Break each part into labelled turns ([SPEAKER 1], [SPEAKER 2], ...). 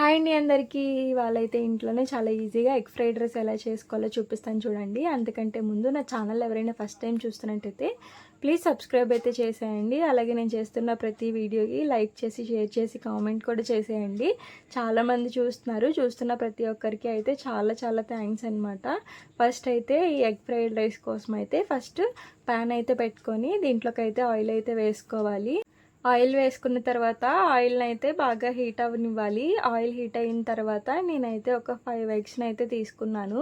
[SPEAKER 1] Hi అండి అందరికీ. వాళ్ళైతే ఇంట్లోనే చాలా ఈజీగా ఎగ్ ఫ్రైడ్ రైస్ ఎలా చేసుకోవాలో చూపిస్తాను చూడండి. అందుకంటే ముందు నా ఛానల్ ఎవరైనా ఫస్ట్ టైం చూస్తున్నట్టయితే ప్లీజ్ సబ్స్క్రైబ్ అయితే చేసేయండి. అలాగే నేను చేస్తున్న ప్రతి వీడియోకి లైక్ చేసి షేర్ చేసి కామెంట్ కూడా చేసేయండి. చాలామంది చూస్తున్నారు. చూస్తున్న ప్రతి ఒక్కరికి అయితే చాలా చాలా థ్యాంక్స్ అనమాట ఫస్ట్ అయితే ఈ ఎగ్ ఫ్రైడ్ రైస్ కోసం అయితే ఫస్ట్ ప్యాన్ అయితే పెట్టుకొని దీంట్లోకి అయితే ఆయిల్ అయితే వేసుకోవాలి. ఆయిల్ వేసుకున్న తర్వాత ఆయిల్ని అయితే బాగా హీట్ అవ్వనివ్వాలి. ఆయిల్ హీట్ అయిన తర్వాత నేనైతే ఒక ఫైవ్ ఎగ్స్ని అయితే తీసుకున్నాను.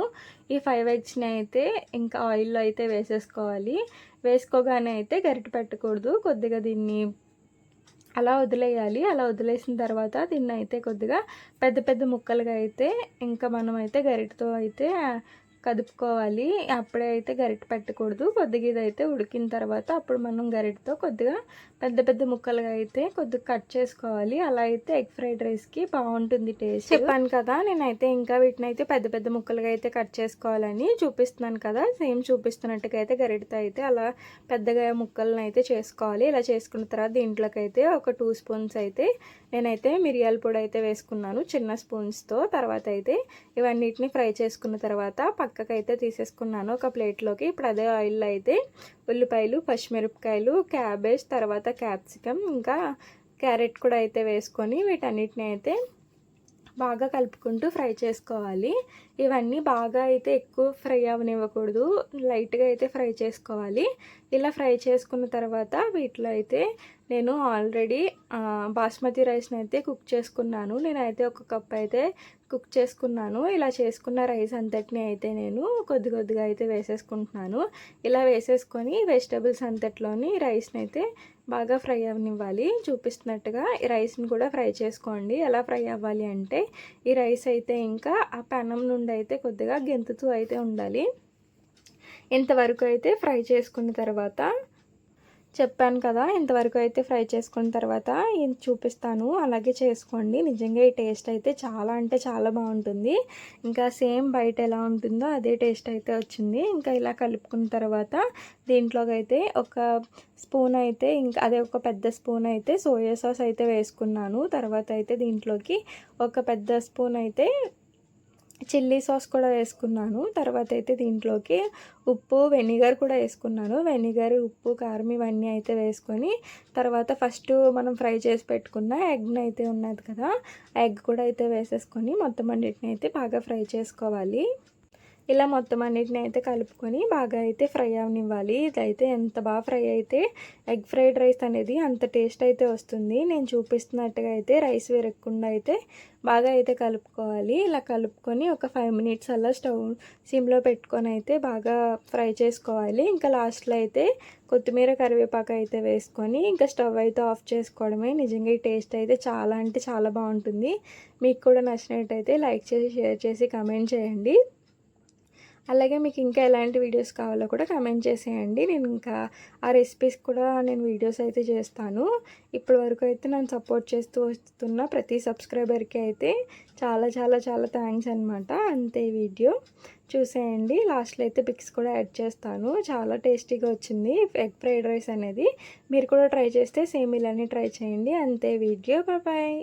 [SPEAKER 1] ఈ ఫైవ్ ఎగ్స్ని అయితే ఇంకా ఆయిల్లో అయితే వేసేసుకోవాలి. వేసుకోగానే అయితే గరిట పెట్టకూడదు. కొద్దిగా దీన్ని అలా వదిలేయాలి. అలా వదిలేసిన తర్వాత దీన్ని అయితే కొద్దిగా పెద్ద పెద్ద ముక్కలుగా అయితే ఇంకా మనం అయితే గరిటతో అయితే కదుపుకోవాలి. అప్పుడే అయితే గరిట పెట్టకూడదు. కొద్దిగా ఇదైతే ఉడికిన తర్వాత అప్పుడు మనం గరిటతో కొద్దిగా పెద్ద పెద్ద ముక్కలుగా అయితే కొద్దిగా కట్ చేసుకోవాలి. అలా అయితే ఎగ్ ఫ్రైడ్ రైస్కి బాగుంటుంది టేస్ట్. చెప్పాను కదా నేనైతే ఇంకా వీటిని అయితే పెద్ద పెద్ద ముక్కలుగా అయితే కట్ చేసుకోవాలని చూపిస్తున్నాను కదా. సేమ్ చూపిస్తున్నట్టుగా అయితే గరిటతో అయితే అలా పెద్దగా ముక్కలను అయితే చేసుకోవాలి. ఇలా చేసుకున్న తర్వాత దీంట్లోకి అయితే ఒక టూ స్పూన్స్ అయితే నేనైతే మిరియాల పొడి అయితే వేసుకున్నాను చిన్న స్పూన్స్తో తర్వాత అయితే ఇవన్నిటిని ఫ్రై చేసుకున్న తర్వాత పక్కకు అయితే తీసేసుకున్నాను ఒక ప్లేట్లోకి. ఇప్పుడు అదే ఆయిల్లో అయితే ఉల్లిపాయలు పచ్చిమిరపకాయలు క్యాబేజ్ తర్వాత క్యాప్సికమ్ ఇంకా క్యారెట్ కూడా అయితే వేసుకొని వీటన్నిటిని అయితే బాగా కలుపుకుంటూ ఫ్రై చేసుకోవాలి. ఇవన్నీ బాగా అయితే ఎక్కువ ఫ్రై అవనివ్వకూడదు. లైట్గా అయితే ఫ్రై చేసుకోవాలి. ఇలా ఫ్రై చేసుకున్న తర్వాత వీటిలో అయితే నేను ఆల్రెడీ బాస్మతి రైస్ని అయితే కుక్ చేసుకున్నాను. నేనైతే ఒక కప్ అయితే కుక్ చేసుకున్నాను. ఇలా చేసుకున్న రైస్ అంతటిని అయితే నేను కొద్ది కొద్దిగా అయితే వేసేసుకుంటున్నాను. ఇలా వేసేసుకొని వెజిటబుల్స్ అంతట్లోని రైస్ని అయితే బాగా ఫ్రై అవ్వనివ్వాలి చూపిస్తున్నట్టుగా ఈ రైస్ని కూడా ఫ్రై చేసుకోండి. ఎలా ఫ్రై అవ్వాలి అంటే ఈ రైస్ అయితే ఇంకా ఆ పెనం నుండి అయితే కొద్దిగా గెంతుతూ అయితే ఉండాలి. ఇంతవరకు అయితే ఫ్రై చేసుకున్న తర్వాత చెప్పాను కదా ఇంతవరకు అయితే ఫ్రై చేసుకున్న తర్వాత ఇది చూపిస్తాను. అలాగే చేసుకోండి. నిజంగా ఈ టేస్ట్ అయితే చాలా అంటే చాలా బాగుంటుంది. ఇంకా సేమ్ బయట ఎలా ఉంటుందో అదే టేస్ట్ అయితే వచ్చింది. ఇంకా ఇలా కలుపుకున్న తర్వాత దీంట్లోకి అయితే ఒక స్పూన్ అయితే ఇంకా అదే ఒక పెద్ద స్పూన్ అయితే సోయా సాస్ అయితే వేసుకున్నాను. తర్వాత అయితే దీంట్లోకి ఒక పెద్ద స్పూన్ అయితే చిల్లీ సాస్ కూడా వేసుకున్నాను. తర్వాత అయితే దీంట్లోకి ఉప్పు వెనిగర్ కూడా వేసుకున్నాను. వెనిగర్ ఉప్పు కారం ఇవన్నీ అయితే వేసుకొని తర్వాత ఫస్ట్ మనం ఫ్రై చేసి పెట్టుకున్న ఎగ్ని అయితే ఉన్నది కదా ఎగ్ కూడా అయితే వేసేసుకొని మొత్తం అన్నిటిని అయితే బాగా ఫ్రై చేసుకోవాలి. ఇలా మొత్తం అన్నిటిని అయితే కలుపుకొని బాగా అయితే ఫ్రై అవనివ్వాలి. ఇదైతే ఎంత బాగా ఫ్రై అయితే ఎగ్ ఫ్రైడ్ రైస్ అనేది అంత టేస్ట్ అయితే వస్తుంది. నేను చూపిస్తున్నట్టుగా అయితే రైస్ విరగకుండా అయితే బాగా అయితే కలుపుకోవాలి. ఇలా కలుపుకొని ఒక ఫైవ్ మినిట్స్ అలా స్టవ్ సిమ్లో పెట్టుకొని అయితే బాగా ఫ్రై చేసుకోవాలి. ఇంకా లాస్ట్లో అయితే కొత్తిమీర కరివేపాకు అయితే వేసుకొని ఇంకా స్టవ్ అయితే ఆఫ్ చేసుకోవడమే. నిజంగా ఈ టేస్ట్ అయితే చాలా అంటే చాలా బాగుంటుంది. మీకు కూడా నచ్చినట్టయితే లైక్ చేసి షేర్ చేసి కమెంట్ చేయండి. అలాగే మీకు ఇంకా ఎలాంటి వీడియోస్ కావాలో కూడా కమెంట్ చేసేయండి. నేను ఇంకా ఆ రెసిపీస్ కూడా నేను వీడియోస్ అయితే చేస్తాను. ఇప్పటి వరకు అయితే నన్ను సపోర్ట్ చేస్తూ వస్తున్న ప్రతి సబ్స్క్రైబర్కి అయితే చాలా చాలా చాలా థ్యాంక్స్ అనమాట అంతే వీడియో చూసేయండి. లాస్ట్లో అయితే పిక్స్ కూడా యాడ్ చేస్తాను. చాలా టేస్టీగా వచ్చింది. ఎగ్ ఫ్రైడ్ రైస్ అనేది. మీరు కూడా ట్రై చేస్తే సేమ్ ఇలానే ట్రై చేయండి. అంతే వీడియో బాయ్